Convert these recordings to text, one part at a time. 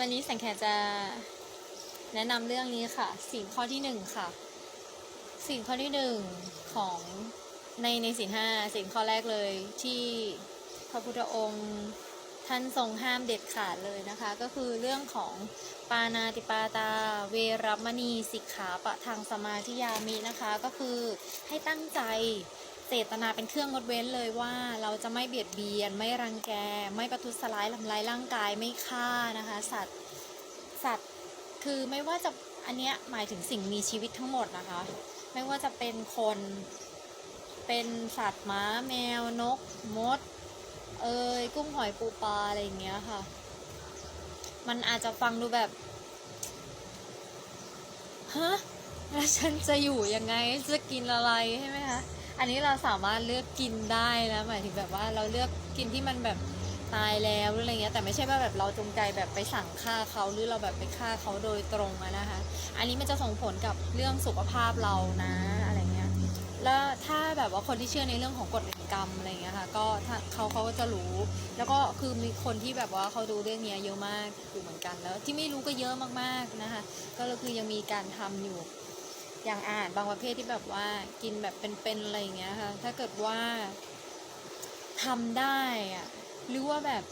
วันนี้แสงแขจะแนะนำเรื่องนี้ค่ะ สิ่งข้อที่หนึ่งค่ะ สิ่งข้อที่หนึ่งของในในสิ่งห้าสิ่งข้อแรกเลยที่พระพุทธองค์ท่านทรงห้ามเด็ดขาดเลยนะคะ ก็คือเรื่องของปานาติปาตา เวรมณีสิกขาปะทางสมาธิยามินะคะ ก็คือให้ตั้งใจ เจตนาเป็นเครื่องงดเว้นเลยว่าเราจะไม่เบียดเบียน ไม่รังแก ไม่ประทุษร้ายทำร้ายร่างกายไม่ฆ่านะคะ สัตว์สัตว์คือไม่ว่าจะอันเนี้ยหมายถึงสิ่งมีชีวิตทั้งหมดนะคะ ไม่ว่าจะเป็นคนเป็นสัตว์ม้าแมวนก มด เอ้ยกุ้งหอยปูปลาอะไรอย่างเงี้ยค่ะ มันอาจจะฟังดูแบบฮะแล้วฉันจะอยู่ยังไงจะกินอะไรใช่ไหมคะ อันนี้เราสามารถเลือกกินได้นะหมายถึงแบบว่าเราเลือกกินที่มันแบบตายแล้วหรืออะไรเงี้ยแต่ไม่ใช่ว่าแบบเราจงใจแบบไปสั่งฆ่าเขาหรือเราแบบไปฆ่าเขาโดยตรงนะคะ อันนี้มันจะส่งผลกับเรื่องสุขภาพเรานะอะไรเงี้ยแล้วถ้าแบบว่าคนที่เชื่อในเรื่องของกฎแห่งกรรมอะไรเงี้ยค่ะก็เขาเขาก็จะรู้ แล้วก็คือมีคนที่แบบว่าเขาดูเรื่องนี้เยอะมากอยู่เหมือนกันแล้วที่ไม่รู้ก็เยอะมากๆนะคะ ก็คือยังมีการทำอยู่ อย่างอาหารบางประเภทที่แบบว่ากินแบบเป็นๆอะไรอย่างเงี้ยค่ะ ถ้าเกิดว่าทำได้อะหรือว่าแบบ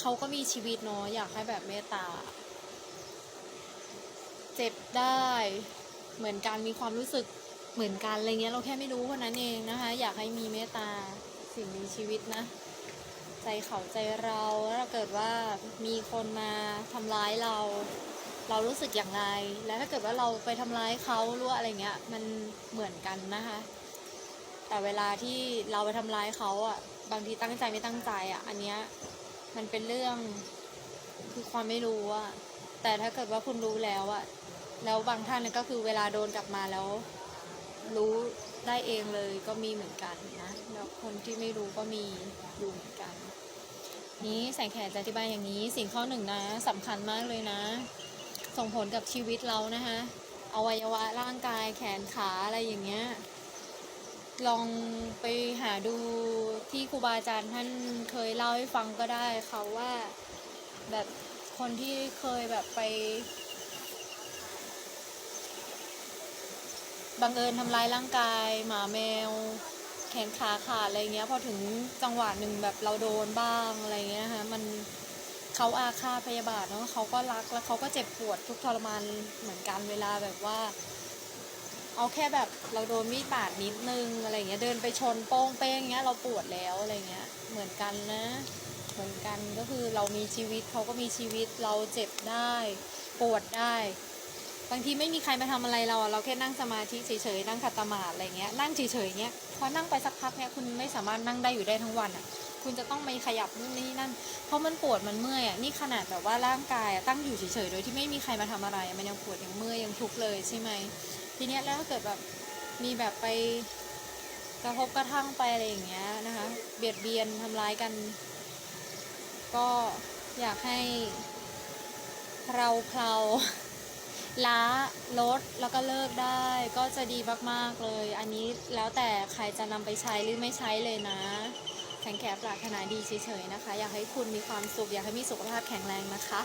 เขาก็มีชีวิตเนาะอยากให้แบบเมตตา เจ็บได้ เหมือนกันมีความรู้สึกเหมือนกันอะไรเงี้ยเราแค่ไม่รู้เท่านั้นเองนะคะ อยากให้มีเมตตาสิ่งมีชีวิตนะ ใจเขาใจเราแล้วถ้าเกิดว่ามีคนมาทำร้ายเรา เรารู้สึกอย่างไร แล้วถ้าเกิดว่าเราไปทำร้ายเขาหรือว่าอะไรเงี้ย มันเหมือนกันนะคะ แต่เวลาที่เราไปทำร้ายเขาอะ บางทีตั้งใจไม่ตั้งใจอะ อันเนี้ยมันเป็นเรื่องคือความไม่รู้อะ แต่ถ้าเกิดว่าคุณรู้แล้วอะ แล้วบางท่านก็คือเวลาโดนกลับมาแล้ว รู้ได้เองเลยก็มีเหมือนกันนะ แล้วคนที่ไม่รู้ก็มีอยู่เหมือนกัน นี้แสงแขกจะอธิบายอย่างนี้สิ่งข้อหนึ่งนะสำคัญมากเลยนะ ส่งผลกับชีวิตเรานะคะอวัยวะร่างกายแขนขาอะไรอย่างเงี้ย ลองไปหาดูที่ครูบาอาจารย์ท่านเคยเล่าให้ฟังก็ได้เขาว่าแบบคนที่เคยแบบไปบังเอิญทำร้ายร่างกาย หมาแมว แขนขาขาดอะไรเงี้ยพอถึงจังหวะหนึ่งแบบเราโดนบ้างอะไรเงี้ยฮะมัน เขาอาฆาตพยาบาทเนาะเขาก็รักแล้วเขาก็เจ็บปวดทุกทรมานเหมือนกันเวลาแบบว่า เอาแค่แบบเราโดนมีดบาดนิดนึงอะไรเงี้ยเดินไปชนโป้งเป้งเงี้ยเราปวดแล้วอะไรเงี้ยเหมือนกันนะ เหมือนกันก็คือเรามีชีวิตเขาก็มีชีวิตเราเจ็บได้ ปวดได้ บางทีไม่มีใครมาทำอะไรเราอะเราแค่นั่งสมาธิเฉยๆนั่งขัดสมาธิอะไรเงี้ยนั่งเฉยๆเงี้ยพอนั่งไปสักพักเนี้ยคุณไม่สามารถนั่งได้อยู่ได้ทั้งวันอะ คุณจะต้องไปขยับนู่นนี่นั่น เพราะมันปวดมันเมื่อยอะนี่ขนาดแบบว่าร่างกายอะตั้งอยู่เฉยๆโดยที่ไม่มีใครมาทำอะไรมันยังปวดยังเมื่อยยังทุกข์เลยใช่ไหมทีเนี้ยแล้วถ้าเกิดแบบมีแบบไปกระทบกระทั่งไปอะไรอย่างเงี้ยนะคะ เบียดเบียนทำร้ายกัน ก็อยากให้เราเพลา ละลดแล้วก็เลิกได้ก็จะดีมากๆเลย อันนี้แล้วแต่ใครจะนำไปใช้หรือไม่ใช้เลยนะ แข็งแขปรารถนาดีเฉยๆนะคะ อยากให้คุณมีความสุข อยากให้มีสุขภาพแข็งแรงนะคะ